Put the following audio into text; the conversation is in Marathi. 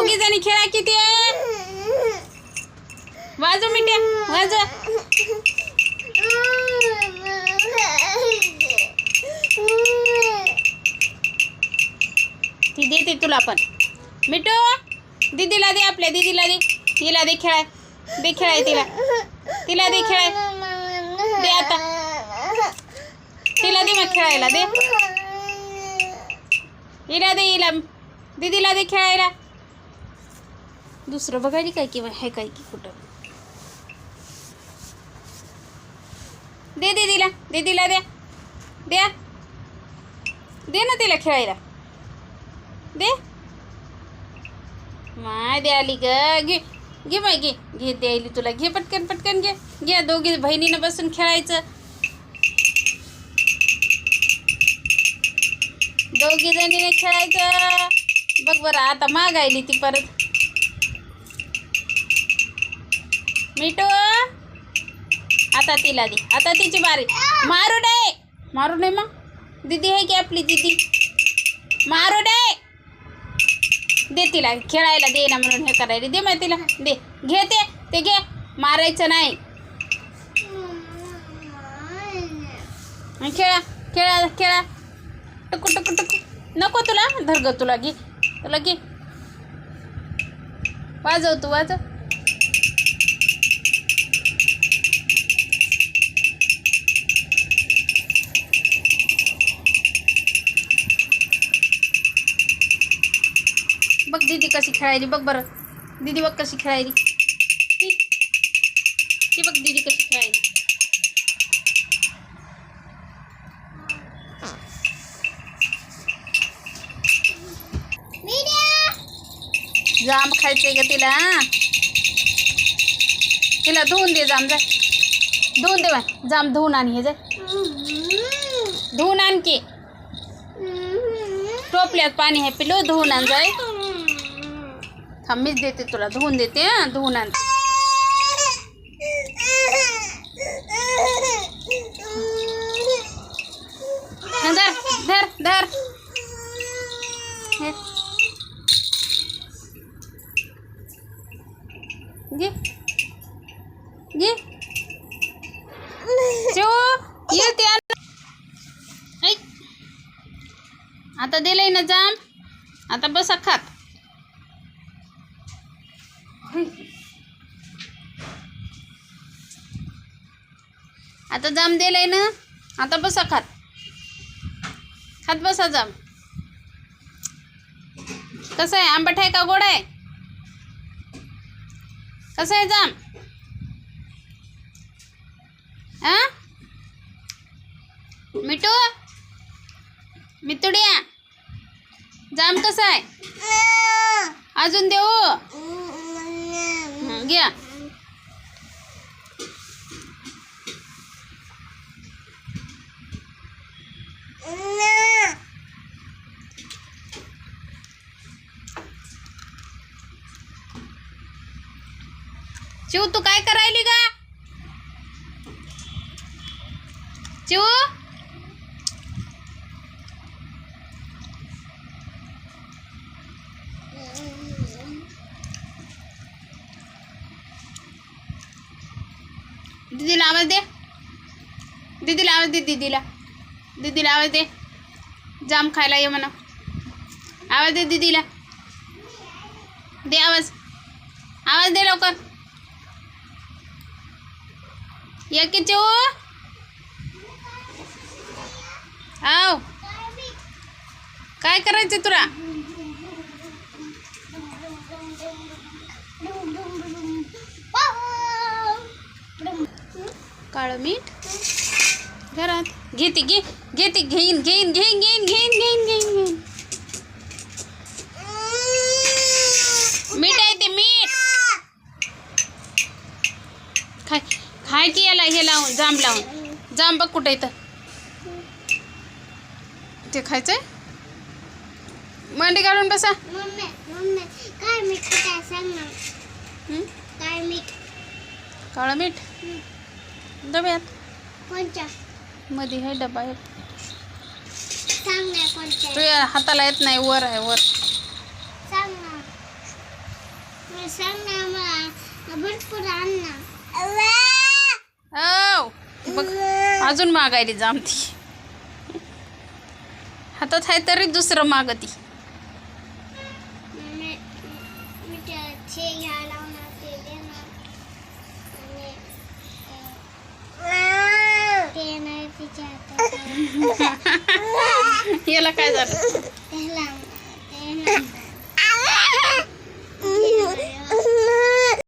दोघी जणी खेळा किती आहे? वाजव मिठ्या वाजव. ती देते तुला पण. मिठू दीदीला दे आपल्या दीदीला दे. तिला दे खेळाय दे खेळाय तिला. तिला दे खेळाय. दे आता. तिला दे मग खेळायला दे. इला दे हिला. दीदीला दे खेळायला. दुसरं बघायला काय की हे काय की कुठं? दे दीदीला दीदीला द्या द्या दे. ना तिला खेळायला. दे. माय द्याली आली ग. घे घे बाय घे. घे द्यायली तुला. घे पटकन पटकन घे. घे दोघी बहिणीनं बसून खेळायचं. दोघी जणीने खेळायचं. बघ बरं आता मागायली ती परत. मिठू. आता तिला दे. आता तिची बारी. मारू नये मारू नये मग. दीदी आहे की आपली दीदी? मारू नये दे तिला. खेळायला दे ना म्हणून हे करायला. दे मग तिला. दे. घे ते. ते घे. मारायचं नाही. खेळा. खेळा. खेळा. टुकू टुकू टुकू. नको तुला. धर ग तुला घे. तुला घे. वाजव तू वाजव. बघ दीदी कशी खेळायली बघ बरं. दीदी बघ कशी खेळायली. ती बघ दीदी कशी खेळायली. जाम खायचंय का तिला. तिला धुवून दे जाम जा. धुवून दे बाय. जाम धुवून आण हे जाय धुवून आणखी टोपल्यात पाणी आहे पिलो धुवून आण जाय. थांबीच देते तुला धुवून देते धुवून आण. धर धर धर. घे आता दिलंय ना जाम. आता बसा खात. आता जाम दिलंय ना? आता बसा खात. खात बसा जाम. कसं आहे? आंबट आहे का? गोड आहे? कसं आहे जाम? आ? मिठू? मितुड्या? जाम कसा आहे? अजून देऊ? घ्या. शिव तू काय करायली का चिऊ? दीदीला आवाज दे. दीदीला आवाज दे दीदीला. दीदीला आवाज दे. जाम खायला ये म्हणा. आवाज दे दीदीला. दे आवाज. आवाज दे लवकर. ये किचू चिऊ आव काय करायचं तुला? काळं मीठ. घरात. घेते घे घेते घेईन घेईन घेईन घेईन घेईन घेईन घेईन घेईन. मीठ आहे ते मीठ. खाय खाय की याला हे लावून जांब लावून. जांब बघ कुठं इथं ते खायचंय? मांडी काढून बसा? काय मीठ काळं मीठ? डब्यात? कोणच्या? मध्ये आहे डबा आहे. सांग ना कोणच्या तुझ्या हाताला येत नाही वर आहे वर. सांग ना. सांग ना मला भरपूर आण ना. हो बघ अजून मागायली जामती. हातात आहे तरी दुसरं मागती. आणि